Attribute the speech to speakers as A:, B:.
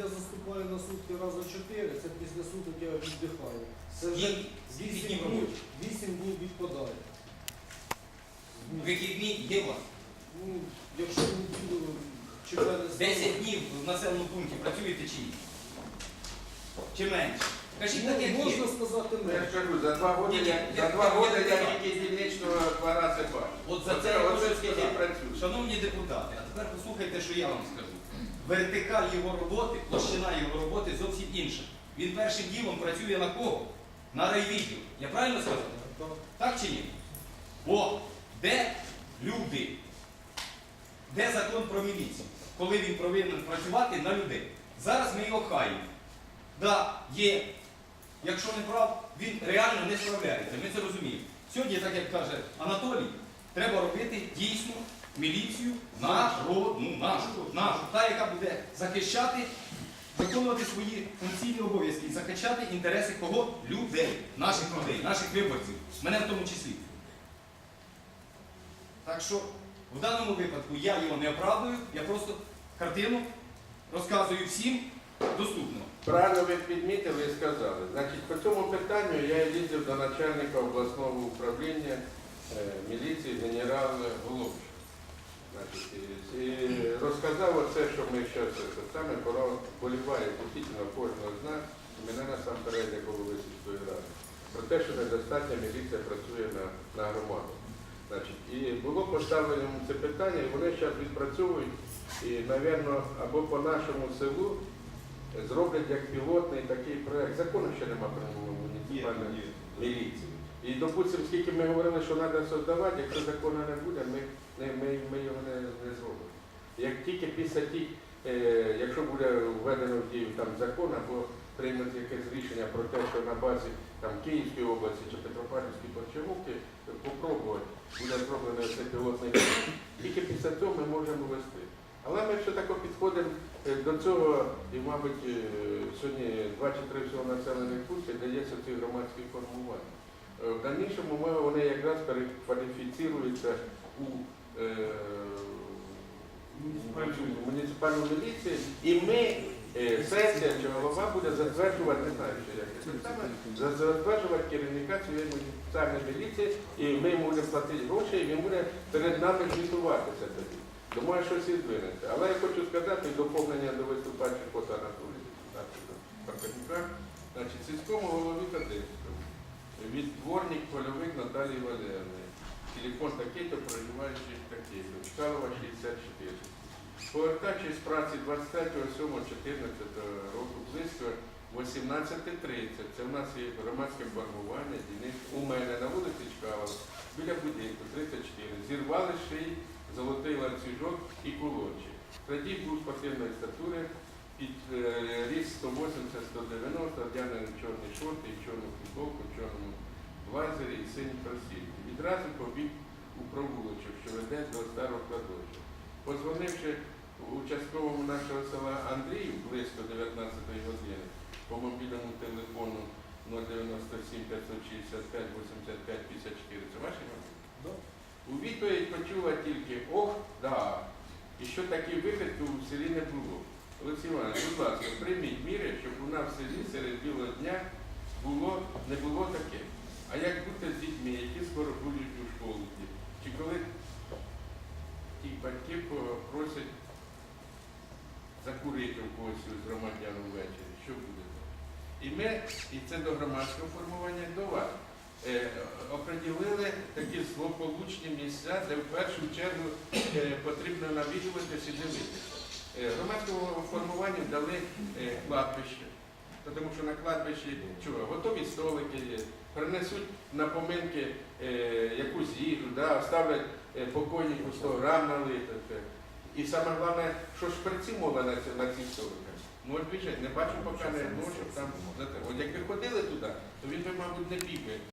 A: я заступаю на сутки раза чотири, це після суток я віддихаю. Це вже 8
B: днів робочих?
A: 8 днів відпадає.
B: Вихідні є у вас?
A: Ну, якщо неділю чи перенесемо-
B: 10 днів в населеному пункті працюєте чи ні? Чи менше? Кажіть
A: Ну,
B: так, як є.
A: можна сказати
C: Я кажу, за два роки
B: Ні, ні,
C: я,
B: я-
C: два
B: я-
C: роки
B: я-
C: я тільки дільничного два рази бачу.
B: От за це
C: Оце-
B: я
C: оце
B: хочу
C: скільки
B: сказати.
C: працюю.
B: Шановні депутати, а тепер послухайте, що я вам скажу. Вертикаль його роботи, площина його роботи зовсім інша. Він першим ділом працює на кого? На райвідділ. Я правильно сказав?
A: Так.
B: Чи ні? О, де люди? Де закон про міліцію? Коли він повинен працювати на людей? Зараз ми його хаємо. Да, є. Якщо не прав, він реально не справляється. Ми це розуміємо. Сьогодні, так як каже Анатолій, треба робити дійсну міліцію народну, нашу, нашу, та, яка буде захищати, виконувати свої функційні обов'язки захищати інтереси кого? Людей, наших людей, наших виборців, мене в тому числі. Так що в даному випадку я його не оправдую, я просто картину розказую всім доступно.
C: Правильно ви підмітили і сказали. Значить, по цьому питанню я їздив до начальника обласного управління е, міліції генерала Головча. І, розказав оце, що ми зараз саме боліває дійсно кожного з нас, і мене насамперед як голови сільської ради. Про те, що недостатньо міліція працює на, на громаду. Значить, і було поставлено це питання, і вони зараз відпрацьовують, і, мабуть, або по нашому селу зроблять як пілотний такий проект. Закону ще нема про муніципальної міліції. Допустимо, скільки ми говорили, що треба создавати, якщо закону не буде, ми, ми, ми його не, не зробимо. Як тільки після тих, е, якщо буде введено в дію там закон або приймуть якесь рішення про те, що на базі там, Київської області чи Петропавлівської Почерівки попробувати, буде зроблений цей пілотний проект, тільки після цього ми можемо вести. Але ми все тако підходимо е, до цього, і, мабуть, е, сьогодні два чи три всього населених пунктів, де ці громадські формування. Е, В дальнішому вони якраз перекваліфіціруються у е, муніципальну міліцію, і ми, е, сесія чи голова буде затверджувати, не знаю, що як це саме, затверджувати керівника цієї муніципальної міліції, і ми йому будемо платити гроші, і він буде перед нами звітуватися тоді. Думаю, щось і здвинеться. Але я хочу сказати доповнення до виступаючих фото Анатолія значить, сільському голові Кадирському, від дворник польовик Наталії Валерівни, телефон такий-то, проживаючий такий-то, Чкалова 64. Повертаючись з праці 23.07.14 року близько 18.30, це в нас є громадське дільниць у мене на вулиці Чкалова, біля будинку 34, зірвали ший, золотий ланцюжок і кулончик. Тоді був спортивної статури, під ріст 180-190, одягнений в чорні шорти, і в чорну футболку, в чорному блазері і сині кросівки. Відразу побіг у провулочок, що веде до старого кладовища. Позвонивши участковому нашого села Андрію близько 19 години по мобільному телефону 097 565 85 54, це ваші номери? У відповідь почула тільки ох, да. І що такий вихід у селі не було. Олексій Іванович, будь ласка, прийміть міри, щоб у нас в селі серед білого дня було, не було таке. А як бути з дітьми, які скоро будуть у школу? Чи коли ті батьки просять закурити в когось з громадян ввечері, що буде? І ми, і це до громадського формування до вас, е, оприділили такі злополучні місця, де в першу чергу е, потрібно навідуватися і дивитися. Е, Громадському формуванню дали е, кладбище, тому що на кладбищі чого, готові столики є, принесуть на поминки е, якусь їжу, да, ставлять покойнику 100 грам налити. І саме головне, що шприці мови на, ці- на цих столиках. Ну от більше, не бачу поки не одного, щоб там. От якби ходили туди, то він би, мабуть, не біг би.